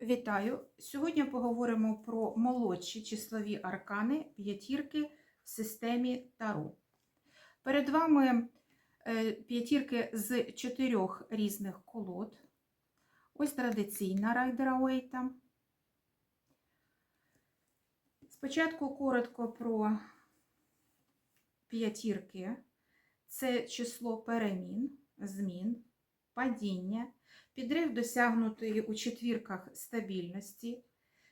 Вітаю! Сьогодні поговоримо про молодші числові аркани п'ятірки в системі Таро. Перед вами е, п'ятірки з чотирьох різних колод. Ось традиційна райдера Уейта. Спочатку коротко про п'ятірки. Це число перемін, змін, падіння, підрив досягнутої у четвірках стабільності,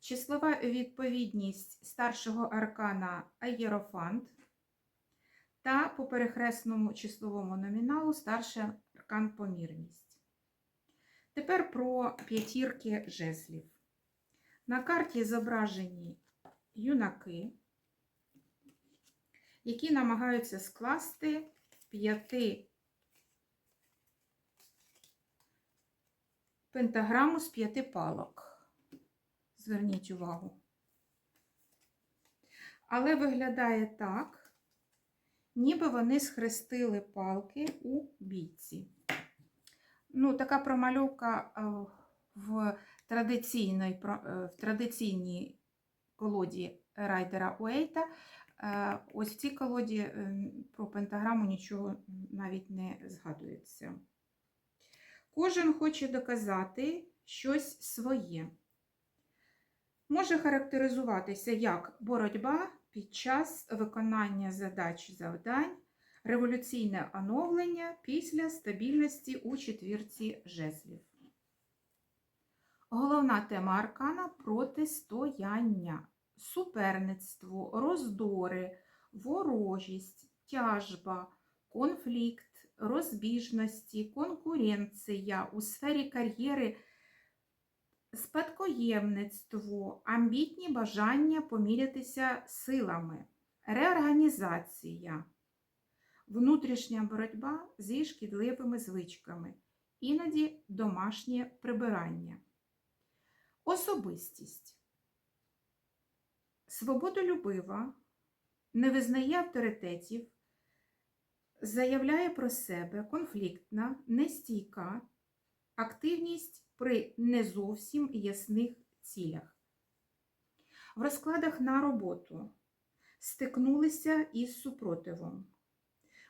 числова відповідність старшого аркана Аєрофант та по перехресному числовому номіналу старший аркан помірність. Тепер про п'ятірки жезлів. На карті зображені юнаки, які намагаються скласти п'яти пентаграму з п'яти палок. Зверніть увагу. Але виглядає так, ніби вони схрестили палки у бійці. Ну, така промальовка е, в традиційній, в традиційній колоді райдера Уейта. Е, Ось в цій колоді е, про пентаграму нічого навіть не згадується. Кожен хоче доказати щось своє. Може характеризуватися як боротьба під час виконання задач завдань, революційне оновлення після стабільності у четвірці жезлів. Головна тема аркана протистояння, суперництво, роздори, ворожість, тяжба, конфлікт розбіжності, конкуренція у сфері кар'єри, спадкоємництво, амбітні бажання помірятися силами, реорганізація, внутрішня боротьба зі шкідливими звичками, іноді домашнє прибирання, особистість, свободолюбива, не визнає авторитетів заявляє про себе конфліктна, нестійка активність при не зовсім ясних цілях. В розкладах на роботу стикнулися із супротивом,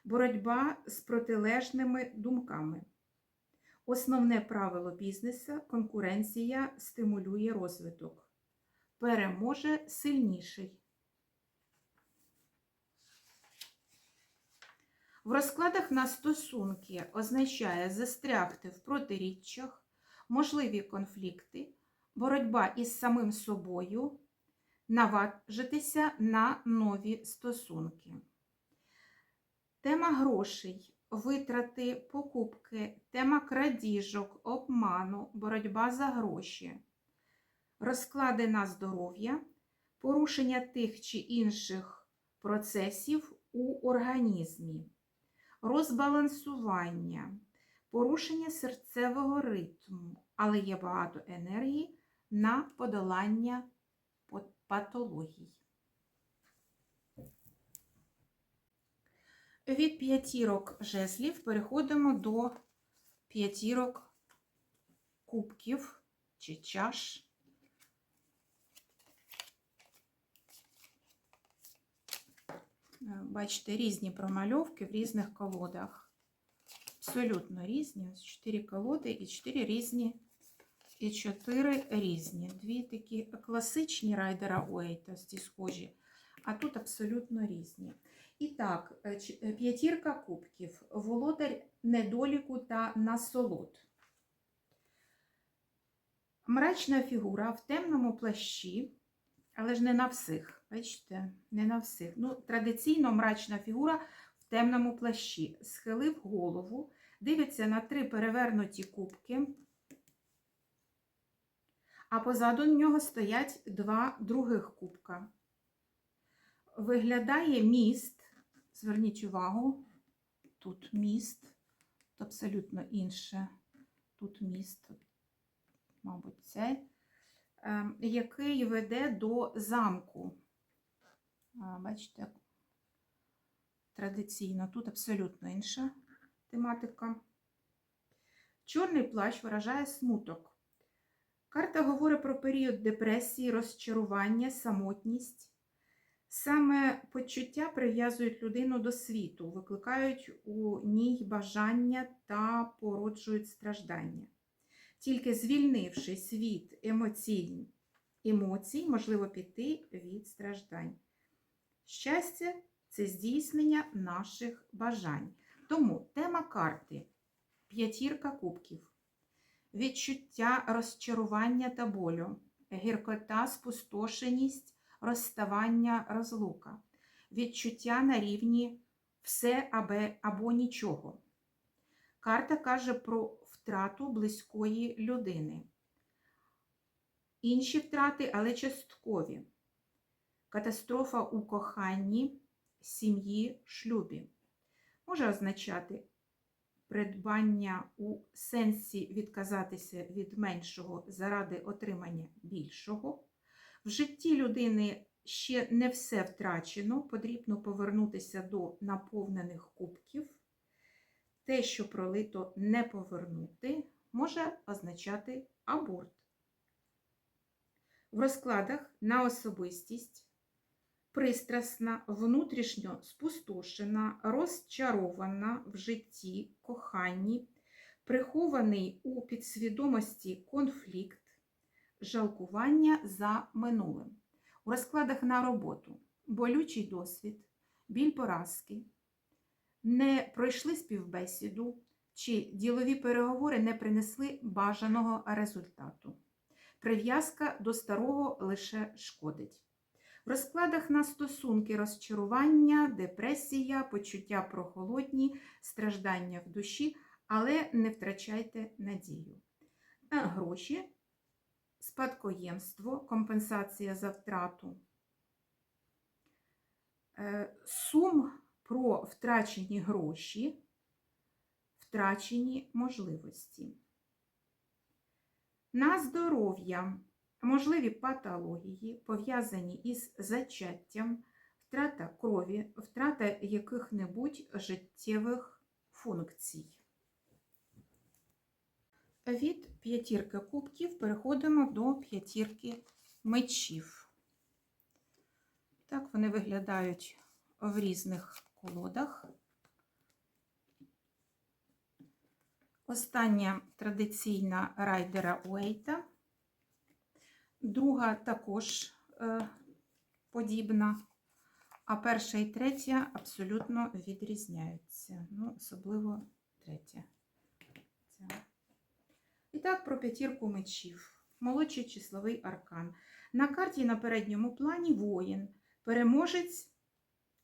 боротьба з протилежними думками. Основне правило бізнесу конкуренція стимулює розвиток. Переможе сильніший. В розкладах на стосунки означає застрягти в протиріччях, можливі конфлікти, боротьба із самим собою, наважитися на нові стосунки. Тема грошей, витрати, покупки, тема крадіжок, обману, боротьба за гроші, розклади на здоров'я, порушення тих чи інших процесів у організмі розбалансування, порушення серцевого ритму, але є багато енергії на подолання патологій. Від п'ятірок жезлів переходимо до п'ятірок кубків чи чаш. Бачите, різні промальовки в різних колодах. Абсолютно різні. Ось чотири колоди і чотири різні. І чотири різні. Дві такі класичні райдера Уейта, схожі, а тут абсолютно різні. І так, е, е, п'ятірка кубків, володар недоліку та насолод. Мрачна фігура в темному плащі, але ж не на всіх. Бачите, не на всіх. Ну, Традиційно мрачна фігура в темному плащі. Схилив голову, дивиться на три перевернуті кубки, а позаду нього стоять два других кубка. Виглядає міст, зверніть увагу, тут міст, тут абсолютно інше. Тут міст, мабуть, цей, ем, який веде до замку. Бачите, традиційно, тут абсолютно інша тематика. Чорний плащ виражає смуток. Карта говорить про період депресії, розчарування, самотність. Саме почуття прив'язують людину до світу, викликають у ній бажання та породжують страждання. Тільки звільнившись від емоцій, емоцій, можливо піти від страждань. Щастя це здійснення наших бажань. Тому тема карти п'ятірка кубків, відчуття розчарування та болю, гіркота, спустошеність, розставання, розлука, відчуття на рівні все або, або нічого. Карта каже про втрату близької людини. Інші втрати, але часткові. Катастрофа у коханні, сім'ї, шлюбі. Може означати придбання у сенсі відказатися від меншого заради отримання більшого. В житті людини ще не все втрачено, потрібно повернутися до наповнених кубків. Те, що пролито не повернути, може означати аборт. В розкладах на особистість пристрасна, внутрішньо спустошена, розчарована в житті, коханні, прихований у підсвідомості конфлікт, жалкування за минулим. У розкладах на роботу болючий досвід, біль поразки, не пройшли співбесіду чи ділові переговори не принесли бажаного результату. Прив'язка до старого лише шкодить. В розкладах на стосунки розчарування, депресія, почуття прохолодні, страждання в душі, але не втрачайте надію. Е, Гроші, спадкоємство, компенсація за втрату. Е, Сум про втрачені гроші, втрачені можливості. На здоров'я можливі патології, пов'язані із зачаттям, втрата крові, втрата яких-небудь життєвих функцій. Від п'ятірки кубків переходимо до п'ятірки мечів. Так вони виглядають в різних колодах. Остання традиційна райдера Уейта. Друга також е, подібна, а перша і третя абсолютно відрізняються. Ну, особливо третя. Ця. І так, про п'ятірку мечів. Молодший числовий аркан. На карті на передньому плані воїн. Переможець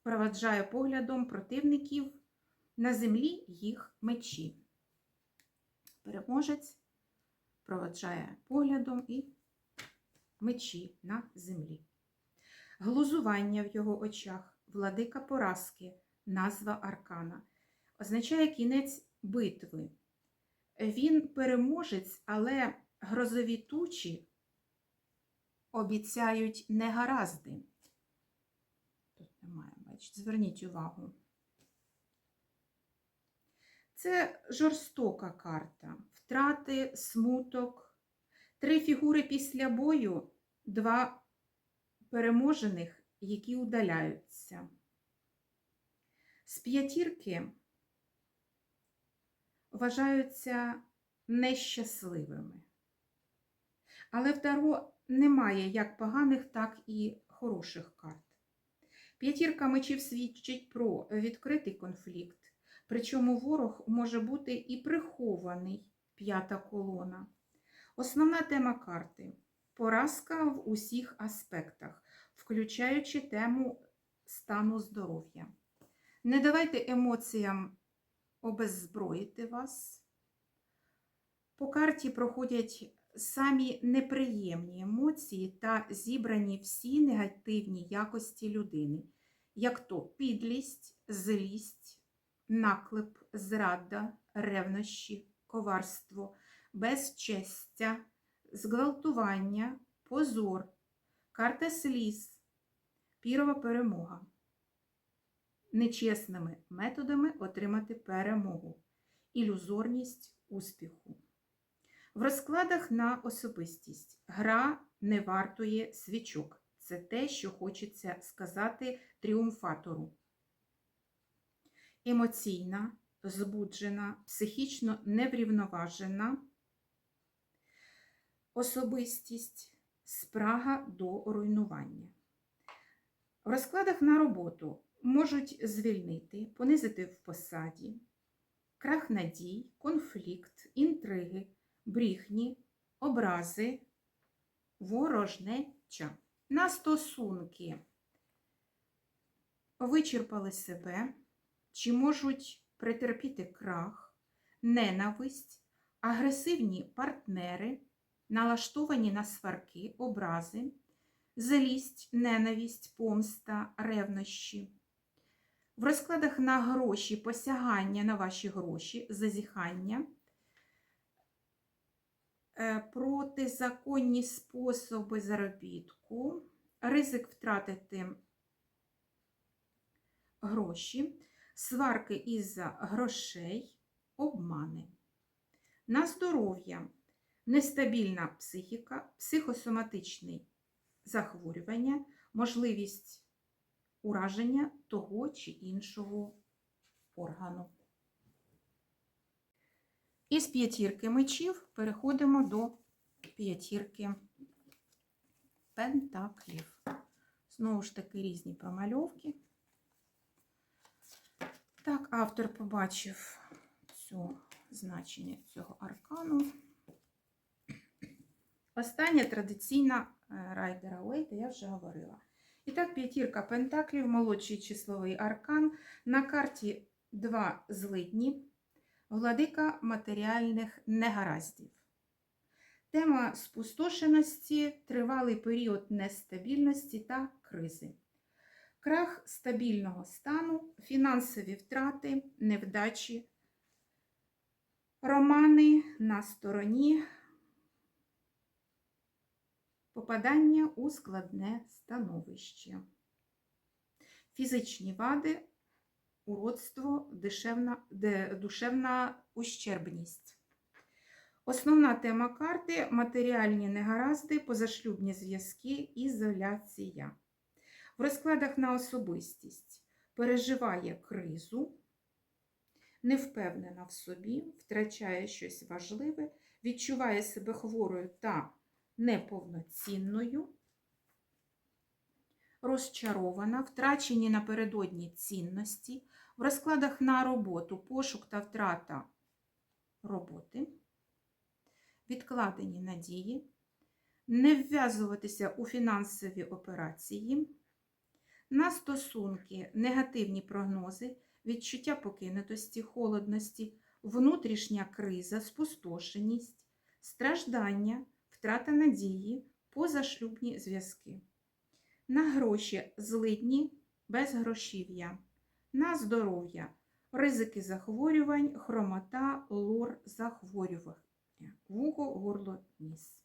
проваджає поглядом противників на землі їх мечі. Переможець проваджає поглядом і мечі на землі. Глузування в його очах, владика поразки, назва аркана, означає кінець битви. Він переможець, але грозові тучі обіцяють негаразди. Тут немає, бачите, зверніть увагу. Це жорстока карта, втрати, смуток, три фігури після бою, два переможених, які удаляються. З п'ятірки вважаються нещасливими. Але в Таро немає як поганих, так і хороших карт. П'ятірка мечів свідчить про відкритий конфлікт, причому ворог може бути і прихований п'ята колона. Основна тема карти поразка в усіх аспектах, включаючи тему стану здоров'я. Не давайте емоціям обеззброїти вас. По карті проходять самі неприємні емоції та зібрані всі негативні якості людини, як то підлість, злість, наклеп, зрада, ревнощі, коварство, безчестя, зґвалтування, позор, карта сліз, пірова перемога. Нечесними методами отримати перемогу, ілюзорність успіху. В розкладах на особистість гра не вартує свічок. Це те, що хочеться сказати тріумфатору. Емоційна, збуджена, психічно неврівноважена особистість, спрага до руйнування. В розкладах на роботу можуть звільнити, понизити в посаді, крах надій, конфлікт, інтриги, брехні, образи, ворожнеча. На стосунки вичерпали себе, чи можуть претерпіти крах, ненависть, агресивні партнери, налаштовані на сварки, образи, злість, ненависть, помста, ревнощі. В розкладах на гроші, посягання на ваші гроші, зазіхання, е, протизаконні способи заробітку, ризик втратити гроші, сварки із-за грошей, обмани. На здоров'я нестабільна психіка, психосоматичний захворювання, можливість ураження того чи іншого органу. Із п'ятірки мечів переходимо до п'ятірки пентаклів. Знову ж таки різні промальовки. Так, автор побачив цю значення цього аркану. Остання традиційна райдера Уейта, я вже говорила. І так, п'ятірка пентаклів, молодший числовий аркан. На карті два злидні, владика матеріальних негараздів. Тема спустошеності, тривалий період нестабільності та кризи. Крах стабільного стану, фінансові втрати, невдачі, романи на стороні, попадання у складне становище, фізичні вади, уродство, дешевна, де, душевна ущербність. Основна тема карти матеріальні негаразди, позашлюбні зв'язки, ізоляція. В розкладах на особистість переживає кризу, не впевнена в собі, втрачає щось важливе, відчуває себе хворою та неповноцінною, розчарована, втрачені напередодні цінності, в розкладах на роботу, пошук та втрата роботи, відкладені надії, не вв'язуватися у фінансові операції, на стосунки, негативні прогнози, відчуття покинутості, холодності, внутрішня криза, спустошеність, страждання, втрата надії, позашлюбні зв'язки. На гроші злидні, безгрошів'я, на здоров'я, ризики захворювань, хромота, лор захворювання, вухо, горло, ніс.